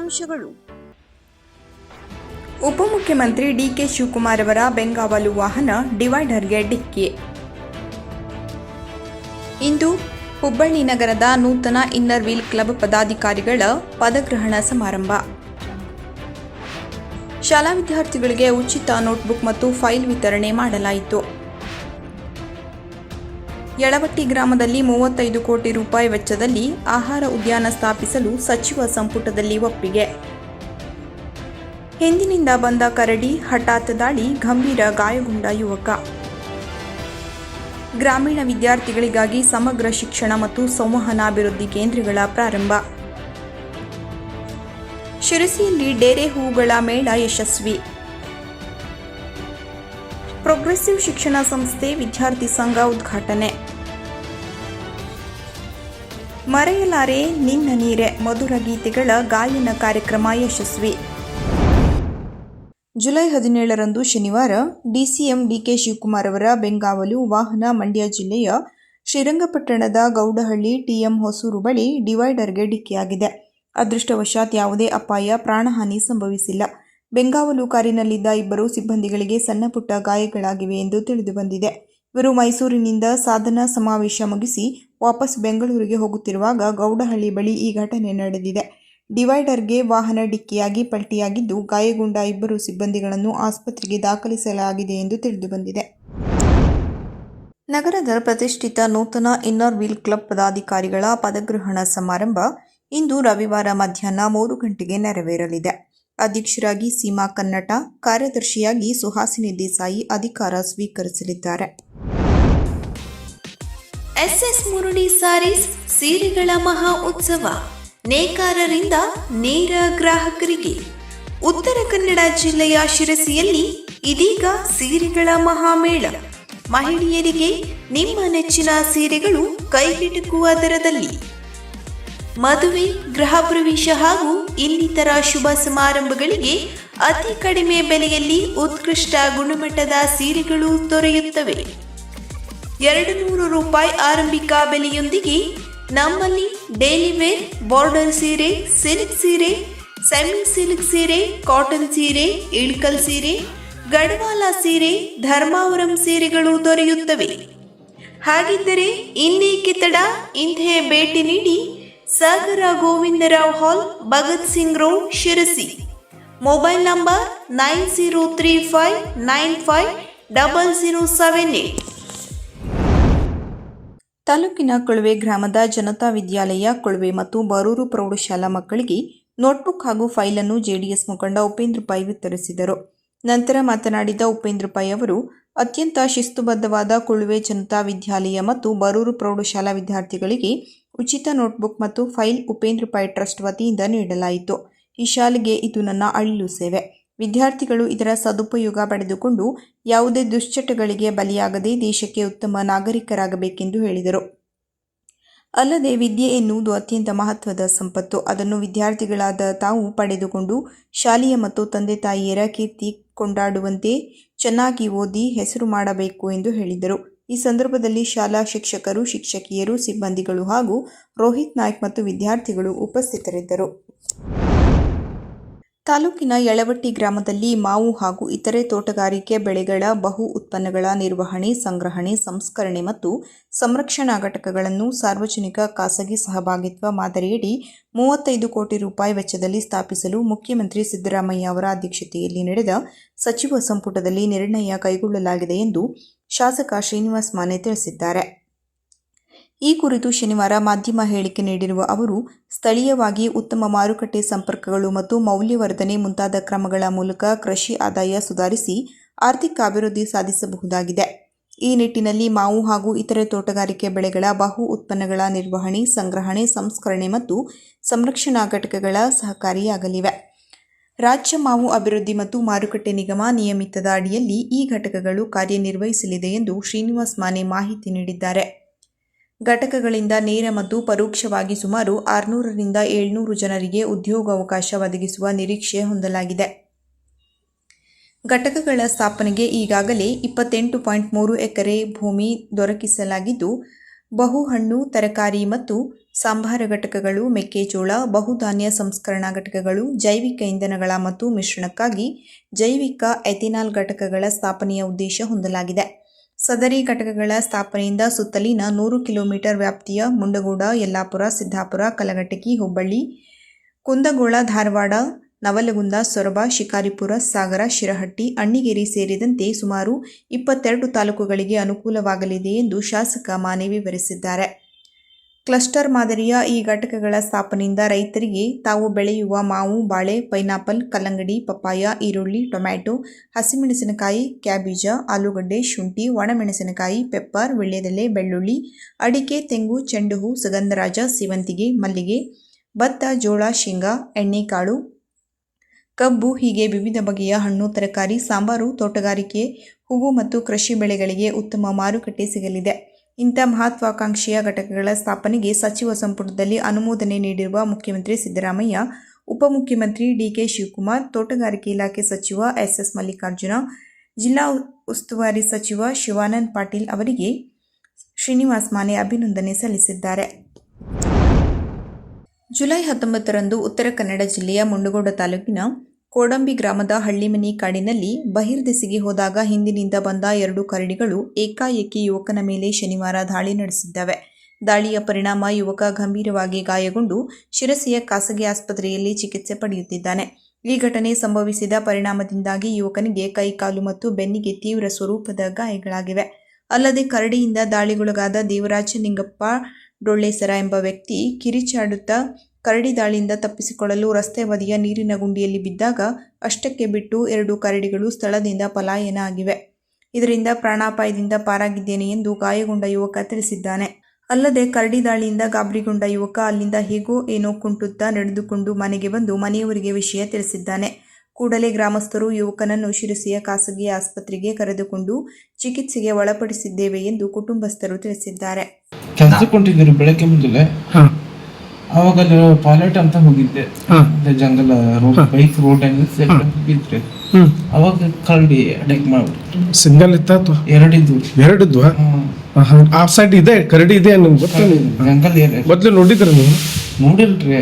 ಮುಖ್ಯಾಂಶಗಳು ಉಪಮುಖ್ಯಮಂತ್ರಿ ಡಿಕೆ ಶಿವಕುಮಾರ್ ಅವರ ಬೆಂಗಾವಲು ವಾಹನ ಡಿವೈಡರ್ಗೆ ಡಿಕ್ಕಿ. ಇಂದು ಹುಬ್ಬಳ್ಳಿ ನಗರದ ನೂತನ ಇನ್ನರ್ ವೀಲ್ ಕ್ಲಬ್ ಪದಾಧಿಕಾರಿಗಳ ಪದಗ್ರಹಣ ಸಮಾರಂಭ. ಶಾಲಾ ವಿದ್ಯಾರ್ಥಿಗಳಿಗೆ ಉಚಿತ ನೋಟ್ಬುಕ್ ಮತ್ತು ಫೈಲ್ ವಿತರಣೆ ಮಾಡಲಾಯಿತು. ಯಳವಟ್ಟಿ ಗ್ರಾಮದಲ್ಲಿ ಮೂವತ್ತೈದು ಕೋಟಿ ರೂಪಾಯಿ ವೆಚ್ಚದಲ್ಲಿ ಆಹಾರ ಉದ್ಯಾನ ಸ್ಥಾಪಿಸಲು ಸಚಿವ ಸಂಪುಟದಲ್ಲಿ ಒಪ್ಪಿಗೆ. ಹಿಂದಿನಿಂದ ಬಂದ ಕರಡಿ, ಹಠಾತ್ ದಾಳಿ, ಗಂಭೀರ ಗಾಯಗೊಂಡ ಯುವಕ. ಗ್ರಾಮೀಣ ವಿದ್ಯಾರ್ಥಿಗಳಿಗಾಗಿ ಸಮಗ್ರ ಶಿಕ್ಷಣ ಮತ್ತು ಸಂವಹನಾಭಿವೃದ್ಧಿ ಕೇಂದ್ರಗಳ ಪ್ರಾರಂಭ. ಶಿರಸಿಯಲ್ಲಿ ಡೇರೆ ಹೂವುಗಳ ಮೇಳ ಯಶಸ್ವಿ. ಪ್ರೋಗ್ರೆಸಿವ್ ಶಿಕ್ಷಣ ಸಂಸ್ಥೆ ವಿದ್ಯಾರ್ಥಿ ಸಂಘ ಉದ್ಘಾಟನೆ. ಮರೆಯಲಾರೆ ನಿನ್ನ ನೀರೆ. ಮಧುರ ಗೀತೆಗಳ ಗಾಯನ ಕಾರ್ಯಕ್ರಮ ಯಶಸ್ವಿ. ಜುಲೈ ಹದಿನೇಳರಂದು ಶನಿವಾರ ಡಿಸಿಎಂ ಡಿಕೆ ಶಿವಕುಮಾರ್ ಅವರ ಬೆಂಗಾವಲು ವಾಹನ ಮಂಡ್ಯ ಜಿಲ್ಲೆಯ ಶ್ರೀರಂಗಪಟ್ಟಣದ ಗೌಡಹಳ್ಳಿ ಟಿಎಂ ಹೊಸೂರು ಬಳಿ ಡಿವೈಡರ್ಗೆ ಡಿಕ್ಕಿಯಾಗಿದೆ. ಅದೃಷ್ಟವಶಾತ್ ಯಾವುದೇ ಅಪಾಯ, ಪ್ರಾಣಹಾನಿ ಸಂಭವಿಸಿಲ್ಲ. ಬೆಂಗಾವಲು ಕಾರಿನಲ್ಲಿದ್ದ ಇಬ್ಬರು ಸಿಬ್ಬಂದಿಗಳಿಗೆ ಸಣ್ಣಪುಟ್ಟ ಗಾಯಗಳಾಗಿವೆ ಎಂದು ತಿಳಿದುಬಂದಿದೆ ಇವರು ಮೈಸೂರಿನಿಂದ ಸಾಧನಾ ಸಮಾವೇಶ ಮುಗಿಸಿ ವಾಪಸ್ ಬೆಂಗಳೂರಿಗೆ ಹೋಗುತ್ತಿರುವಾಗ ಗೌಡಹಳ್ಳಿ ಬಳಿ ಈ ಘಟನೆ ನಡೆದಿದೆ. ಡಿವೈಡರ್ಗೆ ವಾಹನ ಡಿಕ್ಕಿಯಾಗಿ ಪಲ್ಟಿಯಾಗಿದ್ದು ಗಾಯಗೊಂಡ ಇಬ್ಬರು ಸಿಬ್ಬಂದಿಗಳನ್ನು ಆಸ್ಪತ್ರೆಗೆ ದಾಖಲಿಸಲಾಗಿದೆ ಎಂದು ತಿಳಿದುಬಂದಿದೆ. ನಗರದ ಪ್ರತಿಷ್ಠಿತ ನೂತನ ಇನ್ನರ್ ವೀಲ್ ಕ್ಲಬ್ ಪದಾಧಿಕಾರಿಗಳ ಪದಗ್ರಹಣ ಸಮಾರಂಭ ಇಂದು ರವಿವಾರ ಮಧ್ಯಾಹ್ನ ಮೂರು ಗಂಟೆಗೆ ನೆರವೇರಲಿದೆ. ಅಧ್ಯಕ್ಷರಾಗಿ ಸೀಮಾ ಕನ್ನಟ, ಕಾರ್ಯದರ್ಶಿಯಾಗಿ ಸುಹಾಸಿನಿ ದೇಸಾಯಿ ಅಧಿಕಾರ ಸ್ವೀಕರಿಸಲಿದ್ದಾರೆ. ಎಸ್ಎಸ್ ಮುರುಳಿ ಸಾರೀಸ್ ಸೀರೆಗಳ ಮಹಾ ಉತ್ಸವ. ನೇಕಾರರಿಂದ ನೇರ ಗ್ರಾಹಕರಿಗೆ. ಉತ್ತರ ಕನ್ನಡ ಜಿಲ್ಲೆಯ ಶಿರಸಿಯಲ್ಲಿ ಇದೀಗ ಸೀರೆಗಳ ಮಹಾಮೇಳ. ಮಹಿಳೆಯರಿಗೆ ನಿಮ್ಮ ನೆಚ್ಚಿನ ಸೀರೆಗಳು ಕೈಗೆಟುಕುವ ದರದಲ್ಲಿ. ಮದುವೆ, ಗೃಹ ಪ್ರವೇಶ ಹಾಗೂ ಇನ್ನಿತರ ಶುಭ ಸಮಾರಂಭಗಳಿಗೆ ಅತಿ ಕಡಿಮೆ ಬೆಲೆಯಲ್ಲಿ ಉತ್ಕೃಷ್ಟ ಗುಣಮಟ್ಟದ ಸೀರೆಗಳು ದೊರೆಯುತ್ತವೆ. ಎರಡು ನೂರು ರೂಪಾಯಿ ಆರಂಭಿಕ ಬೆಲೆಯೊಂದಿಗೆ ನಮ್ಮಲ್ಲಿ ಡೈಲಿ ವೇರ್ ಬಾರ್ಡರ್ ಸೀರೆ, ಸಿಲ್ಕ್ ಸೀರೆ, ಸೆಮಿ ಸಿಲ್ಕ್ ಸೀರೆ, ಕಾಟನ್ ಸೀರೆ, ಇಳ್ಕಲ್ ಸೀರೆ, ಗಡವಾಲ ಸೀರೆ, ಧರ್ಮಾವರಂ ಸೀರೆಗಳು ದೊರೆಯುತ್ತವೆ. ಹಾಗಿದ್ದರೆ ಇನ್ನೇಕೆ ತಡ? ಇಂದೇ ಭೇಟಿ ನೀಡಿ Sagara Govindrao hall, Bhagat Singh road, Sirsi. Mobile number nine zero three five nine five double zero seven eight. ತಾಲೂಕಿನ ಕೊಳವೆ ಗ್ರಾಮದ ಜನತಾ ವಿದ್ಯಾಲಯ, ಕೊಳವೆ ಮತ್ತು ಬರೂರು ಪ್ರೌಢಶಾಲಾ ಮಕ್ಕಳಿಗೆ ನೋಟ್ಬುಕ್ ಹಾಗೂ ಫೈಲ್ ಅನ್ನು ಜೆಡಿಎಸ್ ಮುಖಂಡ ಉಪೇಂದ್ರ ಪೈ ವಿತರಿಸಿದರು. ನಂತರ ಮಾತನಾಡಿದ ಉಪೇಂದ್ರ ಪೈ ಅವರು, ಅತ್ಯಂತ ಶಿಸ್ತುಬದ್ಧವಾದ ಕೊಳುವೆ ಜನತಾ ವಿದ್ಯಾಲಯ ಮತ್ತು ಬರೂರು ಪ್ರೌಢಶಾಲಾ ವಿದ್ಯಾರ್ಥಿಗಳಿಗೆ ಉಚಿತ ನೋಟ್ಬುಕ್ ಮತ್ತು ಫೈಲ್ ಉಪೇಂದ್ರ ಪೈ ಟ್ರಸ್ಟ್ ವತಿಯಿಂದ ನೀಡಲಾಯಿತು. ಈ ಶಾಲೆಗೆ ಇದು ನನ್ನ ಅಳಿಲು ಸೇವೆ. ವಿದ್ಯಾರ್ಥಿಗಳು ಇದರ ಸದುಪಯೋಗ ಪಡೆದುಕೊಂಡು ಯಾವುದೇ ದುಶ್ಚಟಗಳಿಗೆ ಬಲಿಯಾಗದೆ ದೇಶಕ್ಕೆ ಉತ್ತಮ ನಾಗರಿಕರಾಗಬೇಕೆಂದು ಹೇಳಿದರು. ಅಲ್ಲದೆ ವಿದ್ಯೆ ಎನ್ನುವುದು ಅತ್ಯಂತ ಮಹತ್ವದ ಸಂಪತ್ತು. ಅದನ್ನು ವಿದ್ಯಾರ್ಥಿಗಳಾದ ತಾವು ಪಡೆದುಕೊಂಡು ಶಾಲೆಯ ಮತ್ತು ತಂದೆ ತಾಯಿಯರ ಕೀರ್ತಿ ಕೊಂಡಾಡುವಂತೆ ಚೆನ್ನಾಗಿ ಓದಿ ಹೆಸರು ಮಾಡಬೇಕು ಎಂದು ಹೇಳಿದರು. ಈ ಸಂದರ್ಭದಲ್ಲಿ ಶಾಲಾ ಶಿಕ್ಷಕರು, ಶಿಕ್ಷಕಿಯರು, ಸಿಬ್ಬಂದಿಗಳು ಹಾಗೂ ರೋಹಿತ್ ನಾಯ್ಕ್ ಮತ್ತು ವಿದ್ಯಾರ್ಥಿಗಳು ಉಪಸ್ಥಿತರಿದ್ದರು. ತಾಲೂಕಿನ ಯಳವಟ್ಟಿ ಗ್ರಾಮದಲ್ಲಿ ಮಾವು ಹಾಗೂ ಇತರೆ ತೋಟಗಾರಿಕೆ ಬೆಳೆಗಳ ಬಹು ಉತ್ಪನ್ನಗಳ ನಿರ್ವಹಣೆ, ಸಂಗ್ರಹಣೆ, ಸಂಸ್ಕರಣೆ ಮತ್ತು ಸಂರಕ್ಷಣಾ ಘಟಕಗಳನ್ನು ಸಾರ್ವಜನಿಕ ಖಾಸಗಿ ಸಹಭಾಗಿತ್ವ ಮಾದರಿಯಡಿ ಮೂವತ್ತೈದು ಕೋಟಿ ರೂಪಾಯಿ ವೆಚ್ಚದಲ್ಲಿ ಸ್ಥಾಪಿಸಲು ಮುಖ್ಯಮಂತ್ರಿ ಸಿದ್ದರಾಮಯ್ಯ ಅವರ ಅಧ್ಯಕ್ಷತೆಯಲ್ಲಿ ನಡೆದ ಸಚಿವ ಸಂಪುಟದಲ್ಲಿ ನಿರ್ಣಯ ಕೈಗೊಳ್ಳಲಾಗಿದೆ ಎಂದು ಶಾಸಕ ಶ್ರೀನಿವಾಸ್ ಮಾನೆ ತಿಳಿಸಿದ್ದಾರೆ. ಈ ಕುರಿತು ಶನಿವಾರ ಮಾಧ್ಯಮ ಹೇಳಿಕೆ ನೀಡಿರುವ ಅವರು, ಸ್ಥಳೀಯವಾಗಿ ಉತ್ತಮ ಮಾರುಕಟ್ಟೆ ಸಂಪರ್ಕಗಳು ಮತ್ತು ಮೌಲ್ಯವರ್ಧನೆ ಮುಂತಾದ ಕ್ರಮಗಳ ಮೂಲಕ ಕೃಷಿ ಆದಾಯ ಸುಧಾರಿಸಿ ಆರ್ಥಿಕ ಅಭಿವೃದ್ಧಿ ಸಾಧಿಸಬಹುದಾಗಿದೆ. ಈ ನಿಟ್ಟಿನಲ್ಲಿ ಮಾವು ಹಾಗೂ ಇತರೆ ತೋಟಗಾರಿಕೆ ಬೆಳೆಗಳ ಬಹು ಉತ್ಪನ್ನಗಳ ನಿರ್ವಹಣೆ, ಸಂಗ್ರಹಣೆ, ಸಂಸ್ಕರಣೆ ಮತ್ತು ಸಂರಕ್ಷಣಾ ಘಟಕಗಳ ಸಹಕಾರಿಯಾಗಲಿವೆ. ರಾಜ್ಯ ಮಾವು ಅಭಿವೃದ್ಧಿ ಮತ್ತು ಮಾರುಕಟ್ಟೆ ನಿಗಮ ನಿಯಮಿತದ ಅಡಿಯಲ್ಲಿ ಈ ಘಟಕಗಳು ಕಾರ್ಯನಿರ್ವಹಿಸಲಿದೆ ಎಂದು ಶ್ರೀನಿವಾಸ್ ಮಾನೆ ಮಾಹಿತಿ ನೀಡಿದ್ದಾರೆ. ಘಟಕಗಳಿಂದ ನೇರ ಮತ್ತು ಪರೋಕ್ಷವಾಗಿ ಸುಮಾರು ಆರುನೂರರಿಂದ ಏಳ್ನೂರು ಜನರಿಗೆ ಉದ್ಯೋಗಾವಕಾಶ ಒದಗಿಸುವ ನಿರೀಕ್ಷೆ ಹೊಂದಲಾಗಿದೆ. ಘಟಕಗಳ ಸ್ಥಾಪನೆಗೆ ಈಗಾಗಲೇ ಇಪ್ಪತ್ತೆಂಟು ಪಾಯಿಂಟ್ ಮೂರು ಎಕರೆ ಭೂಮಿ ದೊರಕಿಸಲಾಗಿದ್ದು, ಬಹು ಹಣ್ಣು, ತರಕಾರಿ ಮತ್ತು ಸಾಂಬಾರ ಘಟಕಗಳು, ಮೆಕ್ಕೆಜೋಳ, ಬಹುಧಾನ್ಯ ಸಂಸ್ಕರಣಾ ಘಟಕಗಳು, ಜೈವಿಕ ಇಂಧನಗಳ ಮತ್ತು ಮಿಶ್ರಣಕ್ಕಾಗಿ ಜೈವಿಕ ಎಥೆನಾಲ್ ಘಟಕಗಳ ಸ್ಥಾಪನೆಯ ಉದ್ದೇಶ ಹೊಂದಲಾಗಿದೆ. ಸದರಿ ಘಟಕಗಳ ಸ್ಥಾಪನೆಯಿಂದ ಸುತ್ತಲಿನ ನೂರು ಕಿಲೋಮೀಟರ್ ವ್ಯಾಪ್ತಿಯ ಮುಂಡಗೋಡ, ಯಲ್ಲಾಪುರ, ಸಿದ್ದಾಪುರ, ಕಲಘಟಕಿ, ಹುಬ್ಬಳ್ಳಿ, ಕುಂದಗೋಳ, ಧಾರವಾಡ, ನವಲಗುಂದ, ಸೊರಬ, ಶಿಕಾರಿಪುರ, ಸಾಗರ, ಶಿರಹಟ್ಟಿ, ಅಣ್ಣಿಗೇರಿ ಸೇರಿದಂತೆ ಸುಮಾರು ಇಪ್ಪತ್ತೆರಡು ತಾಲೂಕುಗಳಿಗೆ ಅನುಕೂಲವಾಗಲಿದೆ ಎಂದು ಶಾಸಕ ಮಾನೆ ವಿವರಿಸಿದ್ದಾರೆ. ಕ್ಲಸ್ಟರ್ ಮಾದರಿಯ ಈ ಘಟಕಗಳ ಸ್ಥಾಪನೆಯಿಂದ ರೈತರಿಗೆ ತಾವು ಬೆಳೆಯುವ ಮಾವು, ಬಾಳೆ, ಪೈನಾಪಲ್, ಕಲ್ಲಂಗಡಿ, ಪಪ್ಪಾಯ, ಈರುಳ್ಳಿ, ಟೊಮ್ಯಾಟೊ, ಹಸಿಮೆಣಸಿನಕಾಯಿ, ಕ್ಯಾಬೀಜ, ಆಲೂಗಡ್ಡೆ, ಶುಂಠಿ, ಒಣಮೆಣಸಿನಕಾಯಿ, ಪೆಪ್ಪರ್ ವೀಳ್ಯದೆಲೆ ಬೆಳ್ಳುಳ್ಳಿ, ಅಡಿಕೆ, ತೆಂಗು ಚೆಂಡು ಹೂ ಸುಗಂಧರಾಜ, ಸೇವಂತಿಗೆ, ಮಲ್ಲಿಗೆ, ಭತ್ತ, ಜೋಳ, ಶೇಂಗಾ, ಎಣ್ಣೆಕಾಳು, ಕಬ್ಬು ಹೀಗೆ ವಿವಿಧ ಬಗೆಯ ಹಣ್ಣು, ತರಕಾರಿ, ಸಾಂಬಾರು, ತೋಟಗಾರಿಕೆ, ಹೂವು ಮತ್ತು ಕೃಷಿ ಬೆಳೆಗಳಿಗೆ ಉತ್ತಮ ಮಾರುಕಟ್ಟೆ ಸಿಗಲಿದೆ. ಇಂಥ ಮಹತ್ವಾಕಾಂಕ್ಷೆಯ ಘಟಕಗಳ ಸ್ಥಾಪನೆಗೆ ಸಚಿವ ಸಂಪುಟದಲ್ಲಿ ಅನುಮೋದನೆ ನೀಡಿರುವ ಮುಖ್ಯಮಂತ್ರಿ ಸಿದ್ದರಾಮಯ್ಯ, ಉಪಮುಖ್ಯಮಂತ್ರಿ ಡಿಕೆ ಶಿವಕುಮಾರ್, ತೋಟಗಾರಿಕೆ ಇಲಾಖೆ ಸಚಿವ ಎಸ್ ಎಸ್ ಮಲ್ಲಿಕಾರ್ಜುನ, ಜಿಲ್ಲಾ ಉಸ್ತುವಾರಿ ಸಚಿವ ಶಿವಾನಂದ್ ಪಾಟೀಲ್ ಅವರಿಗೆ ಶ್ರೀನಿವಾಸ್ ಮಾನೆ ಅಭಿನಂದನೆ ಸಲ್ಲಿಸಿದ್ದಾರೆ. ಜುಲೈ ಹತ್ತೊಂಬತ್ತರಂದು ಉತ್ತರ ಕನ್ನಡ ಜಿಲ್ಲೆಯ ಮುಂಡಗೋಡ ತಾಲೂಕಿನ ಕೋಡಂಬಿ ಗ್ರಾಮದ ಹಳ್ಳಿಮನಿ ಕಾಡಿನಲ್ಲಿ ಬಹಿರ್ದೆಸೆಗೆ ಹೋದಾಗ ಹಿಂದಿನಿಂದ ಬಂದ ಎರಡು ಕರಡಿಗಳು ಏಕಾಏಕಿ ಯುವಕನ ಮೇಲೆ ಶನಿವಾರ ದಾಳಿ ನಡೆಸಿದ್ದವೆ. ದಾಳಿಯ ಪರಿಣಾಮ ಯುವಕ ಗಂಭೀರವಾಗಿ ಗಾಯಗೊಂಡು ಶಿರಸಿಯ ಖಾಸಗಿ ಆಸ್ಪತ್ರೆಯಲ್ಲಿ ಚಿಕಿತ್ಸೆ ಪಡೆಯುತ್ತಿದ್ದಾನೆ. ಈ ಘಟನೆ ಸಂಭವಿಸಿದ ಪರಿಣಾಮದಿಂದಾಗಿ ಯುವಕನಿಗೆ ಕೈಕಾಲು ಮತ್ತು ಬೆನ್ನಿಗೆ ತೀವ್ರ ಸ್ವರೂಪದ ಗಾಯಗಳಾಗಿವೆ. ಅಲ್ಲದೆ ಕರಡಿಯಿಂದ ದಾಳಿಗೊಳಗಾದ ದೇವರಾಜ ನಿಂಗಪ್ಪ ಡೊಳ್ಳೇಸರ ಎಂಬ ವ್ಯಕ್ತಿ ಕಿರಿಚಾಡುತ್ತಾ ಕರಡಿ ದಾಳಿಯಿಂದ ತಪ್ಪಿಸಿಕೊಳ್ಳಲು ರಸ್ತೆ ಬದಿಯ ನೀರಿನ ಗುಂಡಿಯಲ್ಲಿ ಬಿದ್ದಾಗ ಅಷ್ಟಕ್ಕೆ ಬಿಟ್ಟು ಎರಡು ಕರಡಿಗಳು ಸ್ಥಳದಿಂದ ಪಲಾಯನ ಆಗಿವೆ. ಇದರಿಂದ ಪ್ರಾಣಾಪಾಯದಿಂದ ಪಾರಾಗಿದ್ದೇನೆ ಎಂದು ಗಾಯಗೊಂಡ ಯುವಕ ತಿಳಿಸಿದ್ದಾನೆ. ಅಲ್ಲದೆ ಕರಡಿ ದಾಳಿಯಿಂದ ಗಾಬರಿಗೊಂಡ ಯುವಕ ಅಲ್ಲಿಂದ ಹೇಗೋ ಏನೋ ಕುಂಟುತ್ತಾ ನಡೆದುಕೊಂಡು ಮನೆಗೆ ಬಂದು ಮನೆಯವರಿಗೆ ವಿಷಯ ತಿಳಿಸಿದ್ದಾನೆ. ಕೂಡಲೇ ಗ್ರಾಮಸ್ಥರು ಯುವಕನನ್ನು ಶಿರಸಿಯ ಖಾಸಗಿ ಆಸ್ಪತ್ರೆಗೆ ಕರೆದುಕೊಂಡು ಚಿಕಿತ್ಸೆಗೆ ಒಳಪಡಿಸಿದ್ದೇವೆ ಎಂದು ಕುಟುಂಬಸ್ಥರು ತಿಳಿಸಿದ್ದಾರೆ. ಅವಾಗ ಅಲ್ಲಿ ಅಂತ ಹೋಗಿದ್ದೆ. ಜಂಗಲ್ ರೋಡ್ ಬೈಕ್ ರೋಡ್ ಹೋಗಿದ್ರೆ ಅವಾಗ ಕರಡಿ ಅಟ್ಯಾಕ್ ಮಾಡ್ಬಿಟ್ಟು ಸಿಂಗಲ್ ಇತ್ತ ಅಥವಾ? ಎರಡಿದ್ವು? ಎರಡಿದ್ವಾ ಆ ಸೈಡ್ ಇದೆ ಕರಡಿ ಇದೆ ನಿಮ್ಗೆ ಗೊತ್ತಿಲ್ಲ ಜಂಗಲ್ ಏರಿಯಾ ಮೊದ್ಲು ನೋಡಿದ್ರ ನೀವು? ನೋಡಿಲ್ರಿ.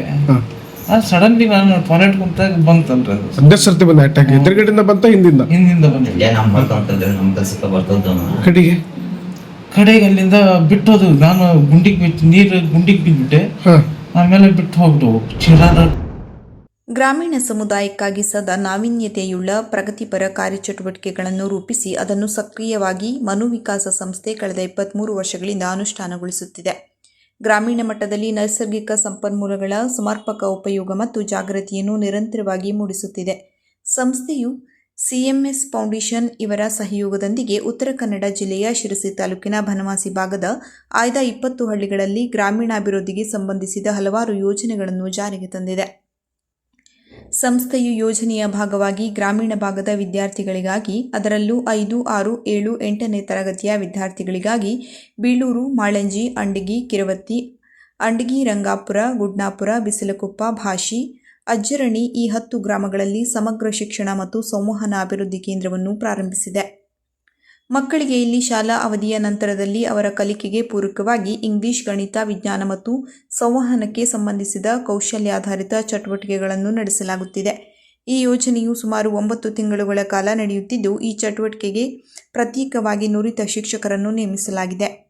ಆ ಸಡನ್ಲಿ ನಾನು ಟಾಯ್ಲೆಟ್ ಕುಂತಾಗ ಬಂತಲ್ರಿ ಅದು. ಒಂದೇ ಸರ್ತಿ ಬಂದ ಅಟ್ಯಾಕ್ ಎದುರುಗಡೆಯಿಂದ ಬಂತ ಹಿಂದಿಂದ? ಹಿಂದಿಂದ ಬಂದಿಲ್ಲ ಇಲ್ಲೇ ನಮ್ ಬರ್ತಂತಂದ್ರೆ ನಮ್ ಕೆಲ್ಸಕ್ಕೆ ಬರ್ತದ ಕಡೆಗೆ? ಕಡೆಗೆ ಅಲ್ಲಿಂದ ಬಿಟ್ಟೋದು. ನಾನು ಗುಂಡಿಗೆ ಬಿತ್ತು ನೀರು ಗುಂಡಿಗೆ ಬಿದ್ಬಿಟ್ಟೆ. ಹಾ. ಆಮೇಲೆ ಬಿಟ್ಟು ಹೋಗ್ದು. ಚಿರಾದ ಗ್ರಾಮೀಣ ಸಮುದಾಯಕ್ಕಾಗಿ ಸದಾ ನಾವೀನ್ಯತೆಯುಳ್ಳ, ಪ್ರಗತಿಪರ ಕಾರ್ಯಚಟುವಟಿಕೆಗಳನ್ನು ರೂಪಿಸಿ ಅದನ್ನು ಸಕ್ರಿಯವಾಗಿ ಮನುವಿಕಾಸ ಸಂಸ್ಥೆ ಕಳೆದ ಇಪ್ಪತ್ತ್ಮೂರು ವರ್ಷಗಳಿಂದ ಅನುಷ್ಠಾನಗೊಳಿಸುತ್ತಿದೆ. ಗ್ರಾಮೀಣ ಮಟ್ಟದಲ್ಲಿ ನೈಸರ್ಗಿಕ ಸಂಪನ್ಮೂಲಗಳ ಸಮರ್ಪಕ ಉಪಯೋಗ ಮತ್ತು ಜಾಗೃತಿಯನ್ನು ನಿರಂತರವಾಗಿ ಮೂಡಿಸುತ್ತಿದೆ. ಸಂಸ್ಥೆಯು ಸಿಎಂಎಸ್ ಫೌಂಡೇಶನ್ ಇವರ ಸಹಯೋಗದೊಂದಿಗೆ ಉತ್ತರ ಕನ್ನಡ ಜಿಲ್ಲೆಯ ಶಿರಸಿ ತಾಲೂಕಿನ ಬನವಾಸಿ ಭಾಗದ ಆಯ್ದ ಇಪ್ಪತ್ತು ಹಳ್ಳಿಗಳಲ್ಲಿ ಗ್ರಾಮೀಣಾಭಿವೃದ್ಧಿಗೆ ಸಂಬಂಧಿಸಿದ ಹಲವಾರು ಯೋಜನೆಗಳನ್ನು ಜಾರಿಗೆ ತಂದಿದೆ. ಸಂಸ್ಥೆಯು ಯೋಜನೆಯ ಭಾಗವಾಗಿ ಗ್ರಾಮೀಣ ಭಾಗದ ವಿದ್ಯಾರ್ಥಿಗಳಿಗಾಗಿ, ಅದರಲ್ಲೂ ಐದು, ಆರು, ಏಳು, ಎಂಟನೇ ತರಗತಿಯ ವಿದ್ಯಾರ್ಥಿಗಳಿಗಾಗಿ ಬೀಳೂರು, ಮಾಳಂಜಿ, ಅಂಡಗಿ, ಕಿರವತ್ತಿ, ಅಂಡಗಿ, ರಂಗಾಪುರ, ಗುಡ್ನಾಪುರ, ಬಿಸಿಲಕೊಪ್ಪ, ಭಾಷಿ ಅಜ್ಜರಣಿ ಈ ಹತ್ತು ಗ್ರಾಮಗಳಲ್ಲಿ ಸಮಗ್ರ ಶಿಕ್ಷಣ ಮತ್ತು ಸಂವಹನ ಅಭಿವೃದ್ಧಿ ಕೇಂದ್ರವನ್ನು ಪ್ರಾರಂಭಿಸಿದೆ. ಮಕ್ಕಳಿಗೆ ಇಲ್ಲಿ ಶಾಲಾ ಅವಧಿಯ ನಂತರದಲ್ಲಿ ಅವರ ಕಲಿಕೆಗೆ ಪೂರಕವಾಗಿ ಇಂಗ್ಲಿಷ್, ಗಣಿತ, ವಿಜ್ಞಾನ ಮತ್ತು ಸಂವಹನಕ್ಕೆ ಸಂಬಂಧಿಸಿದ ಕೌಶಲ್ಯಾಧಾರಿತ ಚಟುವಟಿಕೆಗಳನ್ನು ನಡೆಸಲಾಗುತ್ತಿದೆ. ಈ ಯೋಜನೆಯು ಸುಮಾರು ಒಂಬತ್ತು ತಿಂಗಳುಗಳ ಕಾಲ ನಡೆಯುತ್ತಿದ್ದು, ಈ ಚಟುವಟಿಕೆಗೆ ಪ್ರತ್ಯೇಕವಾಗಿ ನುರಿತ ಶಿಕ್ಷಕರನ್ನು ನೇಮಿಸಲಾಗಿದೆ.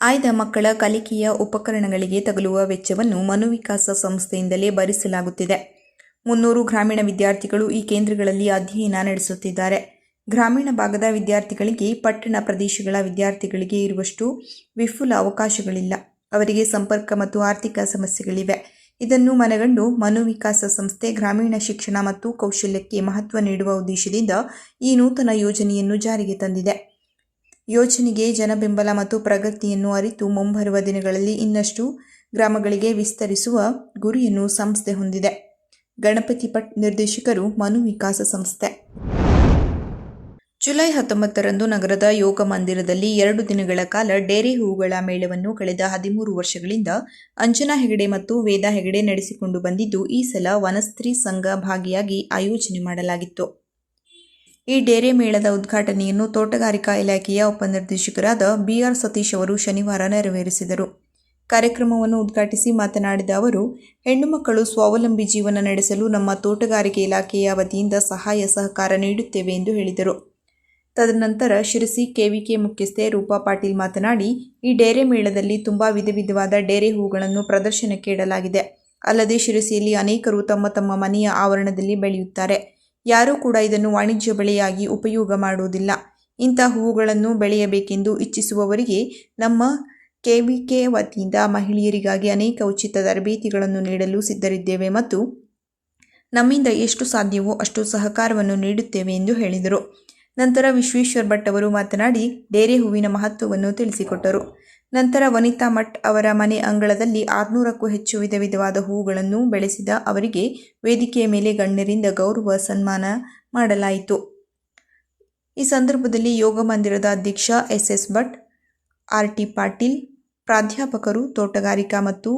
ಆಯ್ದ ಮಕ್ಕಳ ಕಲಿಕೆಯ ಉಪಕರಣಗಳಿಗೆ ತಗಲುವ ವೆಚ್ಚವನ್ನು ಮನುವಿಕಾಸ ಸಂಸ್ಥೆಯಿಂದಲೇ ಭರಿಸಲಾಗುತ್ತಿದೆ. ಮುನ್ನೂರು ಗ್ರಾಮೀಣ ವಿದ್ಯಾರ್ಥಿಗಳು ಈ ಕೇಂದ್ರಗಳಲ್ಲಿ ಅಧ್ಯಯನ ನಡೆಸುತ್ತಿದ್ದಾರೆ. ಗ್ರಾಮೀಣ ಭಾಗದ ವಿದ್ಯಾರ್ಥಿಗಳಿಗೆ ಪಟ್ಟಣ ಪ್ರದೇಶಗಳ ವಿದ್ಯಾರ್ಥಿಗಳಿಗೆ ಇರುವಷ್ಟು ವಿಫುಲ ಅವಕಾಶಗಳಿಲ್ಲ. ಅವರಿಗೆ ಸಂಪರ್ಕ ಮತ್ತು ಆರ್ಥಿಕ ಸಮಸ್ಯೆಗಳಿವೆ. ಇದನ್ನು ಮನಗಂಡು ಮನೋವಿಕಾಸ ಸಂಸ್ಥೆ ಗ್ರಾಮೀಣ ಶಿಕ್ಷಣ ಮತ್ತು ಕೌಶಲ್ಯಕ್ಕೆ ಮಹತ್ವ ನೀಡುವ ಉದ್ದೇಶದಿಂದ ಈ ನೂತನ ಯೋಜನೆಯನ್ನು ಜಾರಿಗೆ ತಂದಿದೆ. ಯೋಜನೆಗೆ ಜನಬೆಂಬಲ ಮತ್ತು ಪ್ರಗತಿಯನ್ನು ಅರಿತು ಮುಂಬರುವ ದಿನಗಳಲ್ಲಿ ಇನ್ನಷ್ಟು ಗ್ರಾಮಗಳಿಗೆ ವಿಸ್ತರಿಸುವ ಗುರಿಯನ್ನು ಸಂಸ್ಥೆ ಹೊಂದಿದೆ. ಗಣಪತಿ ಪಟ್ ನಿರ್ದೇಶಕರು ಮನು ವಿಕಾಸ ಸಂಸ್ಥೆ. ಜುಲೈ ಹತ್ತೊಂಬತ್ತರಂದು ನಗರದ ಯೋಗ ಮಂದಿರದಲ್ಲಿ ಎರಡು ದಿನಗಳ ಕಾಲ ಡೇರೆ ಹೂವುಗಳ ಮೇಳವನ್ನು ಕಳೆದ ಹದಿಮೂರು ವರ್ಷಗಳಿಂದ ಅಂಜನಾ ಹೆಗಡೆ ಮತ್ತು ವೇದಾ ಹೆಗಡೆ ನಡೆಸಿಕೊಂಡು ಬಂದಿದ್ದು, ಈ ಸಲ ವನಸ್ತ್ರೀ ಸಂಘ ಭಾಗಿಯಾಗಿ ಆಯೋಜನೆ ಮಾಡಲಾಗಿತ್ತು. ಈ ಡೇರೆ ಮೇಳದ ಉದ್ಘಾಟನೆಯನ್ನು ತೋಟಗಾರಿಕಾ ಇಲಾಖೆಯ ಉಪನಿರ್ದೇಶಕರಾದ ಬಿಆರ್ ಸತೀಶ್ ಅವರು ಶನಿವಾರ ನೆರವೇರಿಸಿದರು. ಕಾರ್ಯಕ್ರಮವನ್ನು ಉದ್ಘಾಟಿಸಿ ಮಾತನಾಡಿದ ಅವರು ಹೆಣ್ಣು ಮಕ್ಕಳು ಸ್ವಾವಲಂಬಿ ಜೀವನ ನಡೆಸಲು ನಮ್ಮ ತೋಟಗಾರಿಕೆ ಇಲಾಖೆಯ ವತಿಯಿಂದ ಸಹಾಯ ಸಹಕಾರ ನೀಡುತ್ತೇವೆ ಎಂದು ಹೇಳಿದರು. ತದನಂತರ ಶಿರಸಿ ಕೆವಿಕೆ ಮುಖ್ಯಸ್ಥೆ ರೂಪಾ ಪಾಟೀಲ್ ಮಾತನಾಡಿ, ಈ ಡೇರೆ ಮೇಳದಲ್ಲಿ ತುಂಬ ವಿಧ ವಿಧವಾದ ಡೇರೆ ಹೂಗಳನ್ನು ಪ್ರದರ್ಶನಕ್ಕೆ ಇಡಲಾಗಿದೆ. ಅಲ್ಲದೆ ಶಿರಸಿಯಲ್ಲಿ ಅನೇಕರು ತಮ್ಮ ತಮ್ಮ ಮನೆಯ ಆವರಣದಲ್ಲಿ ಬೆಳೆಯುತ್ತಾರೆ. ಯಾರೂ ಕೂಡ ಇದನ್ನು ವಾಣಿಜ್ಯ ಬೆಳೆಯಾಗಿ ಉಪಯೋಗ ಮಾಡುವುದಿಲ್ಲ. ಇಂಥ ಹೂವುಗಳನ್ನು ಬೆಳೆಯಬೇಕೆಂದು ಇಚ್ಛಿಸುವವರಿಗೆ ನಮ್ಮ ಕೆ ವಿ ಕೆ ವತಿಯಿಂದ ಮಹಿಳೆಯರಿಗಾಗಿ ಅನೇಕ ಉಚಿತ ತರಬೇತಿಗಳನ್ನು ನೀಡಲು ಸಿದ್ಧರಿದ್ದೇವೆ ಮತ್ತು ನಮ್ಮಿಂದ ಎಷ್ಟು ಸಾಧ್ಯವೋ ಅಷ್ಟು ಸಹಕಾರವನ್ನು ನೀಡುತ್ತೇವೆ ಎಂದು ಹೇಳಿದರು. ನಂತರ ವಿಶ್ವೇಶ್ವರ ಭಟ್ ಅವರು ಮಾತನಾಡಿ ಡೇರೆ ಹೂವಿನ ಮಹತ್ವವನ್ನು ತಿಳಿಸಿಕೊಟ್ಟರು. ನಂತರ ವನಿತಾ ಮಠ್ ಅವರ ಮನೆ ಅಂಗಳದಲ್ಲಿ ಆರುನೂರಕ್ಕೂ ಹೆಚ್ಚು ವಿಧ ವಿಧವಾದ ಹೂವುಗಳನ್ನು ಬೆಳೆಸಿದ ಅವರಿಗೆ ವೇದಿಕೆಯ ಮೇಲೆ ಗಣ್ಯರಿಂದ ಗೌರವ ಸನ್ಮಾನ ಮಾಡಲಾಯಿತು. ಈ ಸಂದರ್ಭದಲ್ಲಿ ಯೋಗ ಮಂದಿರದ ಅಧ್ಯಕ್ಷ S S Bhat, R T Patil, ಪ್ರಾಧ್ಯಾಪಕರು, ತೋಟಗಾರಿಕಾ ಮತ್ತು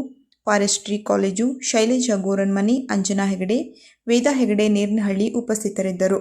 ಫಾರೆಸ್ಟ್ರಿ ಕಾಲೇಜು ಶೈಲೇಜ ಗೋರನ್ಮನಿ, ಅಂಜನಾ ಹೆಗಡೆ, ವೇದಾ ಹೆಗಡೆ ನೇರ್ನಹಳ್ಳಿ ಉಪಸ್ಥಿತರಿದ್ದರು.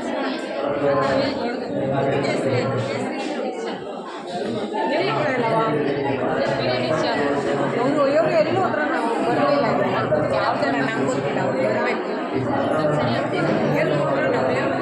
ಅವರು ಇವರು ಎಲ್ಲೂ ಹೋದ್ರೆ ನಾವು ಬರಲಿಲ್ಲ ಯಾವ ಥರ ಗೊತ್ತಿಲ್ಲ ಬರಬೇಕು ಎಲ್ಲಿ ಹೋದ್ರೆ ನಾವು ಏನು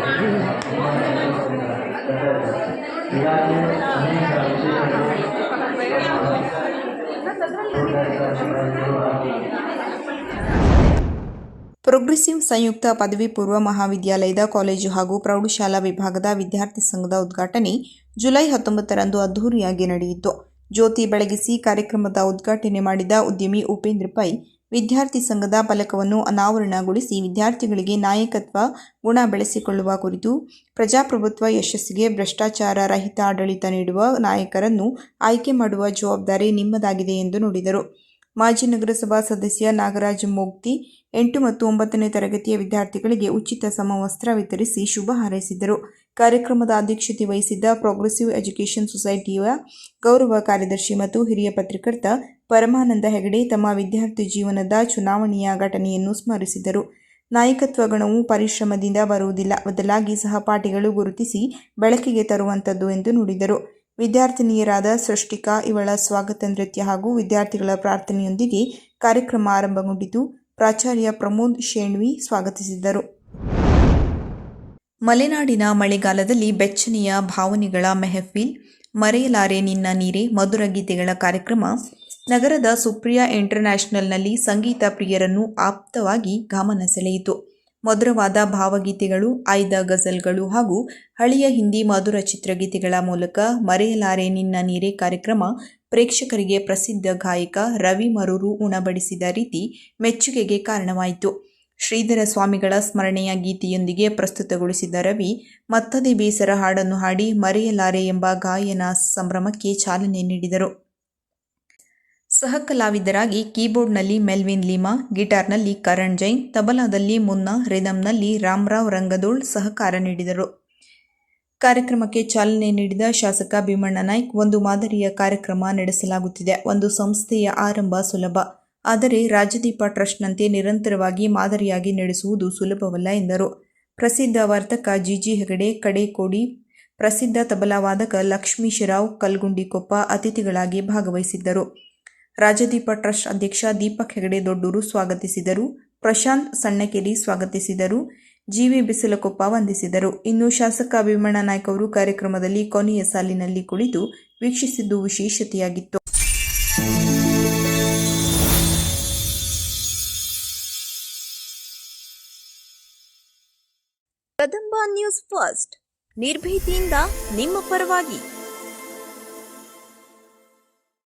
ಪ್ರೋಗ್ರೆಸಿವ್ ಸಂಯುಕ್ತ ಪದವಿ ಪೂರ್ವ ಮಹಾವಿದ್ಯಾಲಯದ ಕಾಲೇಜು ಹಾಗೂ ಪ್ರೌಢಶಾಲಾ ವಿಭಾಗದ ವಿದ್ಯಾರ್ಥಿ ಸಂಘದ ಉದ್ಘಾಟನೆ ಜುಲೈ ಹತ್ತೊಂಬತ್ತರಂದು ಅದ್ದೂರಿಯಾಗಿ ನಡೆಯಿತು. ಜ್ಯೋತಿ ಬೆಳಗಿಸಿ ಕಾರ್ಯಕ್ರಮದ ಉದ್ಘಾಟನೆ ಮಾಡಿದ ಉದ್ಯಮಿ ಉಪೇಂದ್ರ ಪೈ, ವಿದ್ಯಾರ್ಥಿ ಸಂಘದ ಫಲಕವನ್ನು ಅನಾವರಣಗೊಳಿಸಿ ವಿದ್ಯಾರ್ಥಿಗಳಿಗೆ ನಾಯಕತ್ವ ಗುಣ ಬೆಳೆಸಿಕೊಳ್ಳುವ ಕುರಿತು ಪ್ರಜಾಪ್ರಭುತ್ವ ಯಶಸ್ಸಿಗೆ ಭ್ರಷ್ಟಾಚಾರ ರಹಿತ ಆಡಳಿತ ನೀಡುವ ನಾಯಕರನ್ನು ಆಯ್ಕೆ ಮಾಡುವ ಜವಾಬ್ದಾರಿ ನಿಮ್ಮದಾಗಿದೆ ಎಂದು ನುಡಿದರು. ಮಾಜಿ ನಗರಸಭಾ ಸದಸ್ಯ ನಾಗರಾಜ್ ಮೋಗ್ತಿ ಎಂಟು ಮತ್ತು ಒಂಬತ್ತನೇ ತರಗತಿಯ ವಿದ್ಯಾರ್ಥಿಗಳಿಗೆ ಉಚಿತ ಸಮವಸ್ತ್ರ ವಿತರಿಸಿ ಶುಭ ಹಾರೈಸಿದರು. ಕಾರ್ಯಕ್ರಮದ ಅಧ್ಯಕ್ಷತೆ ವಹಿಸಿದ್ದ ಪ್ರೋಗ್ರೆಸಿವ್ ಎಜುಕೇಷನ್ ಸೊಸೈಟಿಯ ಗೌರವ ಕಾರ್ಯದರ್ಶಿ ಮತ್ತು ಹಿರಿಯ ಪತ್ರಕರ್ತ ಪರಮಾನಂದ ಹೆಗಡೆ ತಮ್ಮ ವಿದ್ಯಾರ್ಥಿ ಜೀವನದ ಚುನಾವಣೆಯ ಘಟನೆಯನ್ನು ಸ್ಮರಿಸಿದರು. ನಾಯಕತ್ವ ಗಣವು ಪರಿಶ್ರಮದಿಂದ ಬರುವುದಿಲ್ಲ. ಬದಲಾಗಿ ಸಹಪಾಠಿಗಳು ಗುರುತಿಸಿ ಬೆಳಕಿಗೆ ತರುವಂಥದ್ದು ಎಂದು ನುಡಿದರು. ವಿದ್ಯಾರ್ಥಿನಿಯರಾದ ಸೃಷ್ಟಿಕಾ, ಇವಳ ಸ್ವಾಗತ ನೃತ್ಯ ಹಾಗೂ ವಿದ್ಯಾರ್ಥಿಗಳ ಪ್ರಾರ್ಥನೆಯೊಂದಿಗೆ ಕಾರ್ಯಕ್ರಮ ಆರಂಭಗೊಂಡಿತು. ಪ್ರಾಚಾರ್ಯ ಪ್ರಮೋದ್ ಶೇಣ್ವಿ ಸ್ವಾಗತಿಸಿದರು. ಮಲೆನಾಡಿನ ಮಳೆಗಾಲದಲ್ಲಿ ಬೆಚ್ಚನೆಯ ಭಾವನೆಗಳ ಮೆಹಫಿಲ್, ಮರೆಯಲಾರೆ ನಿನ್ನ ನೀರೆ ಮಧುರ ಗೀತೆಗಳ ಕಾರ್ಯಕ್ರಮ, ನಗರದ ಸುಪ್ರಿಯಾ ಇಂಟರ್ನ್ಯಾಷನಲ್ನಲ್ಲಿ ಸಂಗೀತ ಪ್ರಿಯರನ್ನು ಆಪ್ತವಾಗಿ ಗಮನ ಸೆಳೆಯಿತು ಮಧುರವಾದ ಭಾವಗೀತೆಗಳು, ಆಯ್ದ ಗಜಲ್ಗಳು ಹಾಗೂ ಹಳೆಯ ಹಿಂದಿ ಮಧುರ ಚಿತ್ರಗೀತೆಗಳ ಮೂಲಕ ಮರೆಯಲಾರೆ ನಿನ್ನ ನೀರೆ ಕಾರ್ಯಕ್ರಮ ಪ್ರೇಕ್ಷಕರಿಗೆ ಪ್ರಸಿದ್ಧ ಗಾಯಕ ರವಿ ಮರೂರು ಉಣಬಡಿಸಿದ ರೀತಿ ಮೆಚ್ಚುಗೆಗೆ ಕಾರಣವಾಯಿತು. ಶ್ರೀಧರ ಸ್ವಾಮಿಗಳ ಸ್ಮರಣೆಯ ಗೀತೆಯೊಂದಿಗೆ ಪ್ರಸ್ತುತಗೊಳಿಸಿದ ರವಿ, ಮತ್ತದೇ ಬೇಸರ ಹಾಡನ್ನು ಹಾಡಿ ಮರೆಯಲಾರೆ ಎಂಬ ಗಾಯನ ಸಂಭ್ರಮಕ್ಕೆ ಚಾಲನೆ ನೀಡಿದರು. ಸಹಕಲಾವಿದರಾಗಿ ಕೀಬೋರ್ಡ್ನಲ್ಲಿ ಮೆಲ್ವಿನ್ ಲೀಮಾ, ಗಿಟಾರ್ನಲ್ಲಿ ಕರಣ್ ಜೈನ್, ತಬಲಾದಲ್ಲಿ ಮುನ್ನಾ, ರಿದಮ್ನಲ್ಲಿ ರಾಮರಾವ್ ರಂಗದೋಳ್ ಸಹಕಾರ ನೀಡಿದರು. ಕಾರ್ಯಕ್ರಮಕ್ಕೆ ಚಾಲನೆ ನೀಡಿದ ಶಾಸಕ ಭೀಮಣ್ಣ ನಾಯ್ಕ್, ಒಂದು ಮಾದರಿಯ ಕಾರ್ಯಕ್ರಮ ನಡೆಸಲಾಗುತ್ತಿದೆ. ಒಂದು ಸಂಸ್ಥೆಯ ಆರಂಭ ಸುಲಭ. ಆದರೆ ರಾಜದೀಪ ಟ್ರಸ್ಟ್ನಂತೆ ನಿರಂತರವಾಗಿ ಮಾದರಿಯಾಗಿ ನಡೆಸುವುದು ಸುಲಭವಲ್ಲ ಎಂದರು. ಪ್ರಸಿದ್ಧ ವರ್ತಕ ಜಿಜಿ ಹೆಗಡೆ, ಕಡೇಕೋಡಿ, ಪ್ರಸಿದ್ಧ ತಬಲಾವಾದಕ ಲಕ್ಷ್ಮೀಶರಾವ್ ಕಲ್ಗುಂಡಿಕೊಪ್ಪ ಅತಿಥಿಗಳಾಗಿ ಭಾಗವಹಿಸಿದ್ದರು. ರಾಜದೀಪ ಟ್ರಸ್ಟ್ ಅಧ್ಯಕ್ಷ ದೀಪಕ್ ಹೆಗಡೆ ದೊಡ್ಡೂರು ಸ್ವಾಗತಿಸಿದರು. ಪ್ರಶಾಂತ್ ಸಣ್ಣಕೆರಿ ಸ್ವಾಗತಿಸಿದರು. ಜಿವಿ ಬಿಸಿಲಕೊಪ್ಪ ವಂದಿಸಿದರು. ಇನ್ನು ಶಾಸಕ ಭೀಮಣ್ಣ ನಾಯ್ಕ ಅವರು ಕಾರ್ಯಕ್ರಮದಲ್ಲಿ ಕೊನೆಯ ಸಾಲಿನಲ್ಲಿ ಕುಳಿತು ವೀಕ್ಷಿಸಿದ್ದು ವಿಶೇಷತೆಯಾಗಿತ್ತು. Kadamba news first. ನಿರ್ಭೀತಿಯಿಂದ ನಿಮ್ಮ ಪರವಾಗಿ.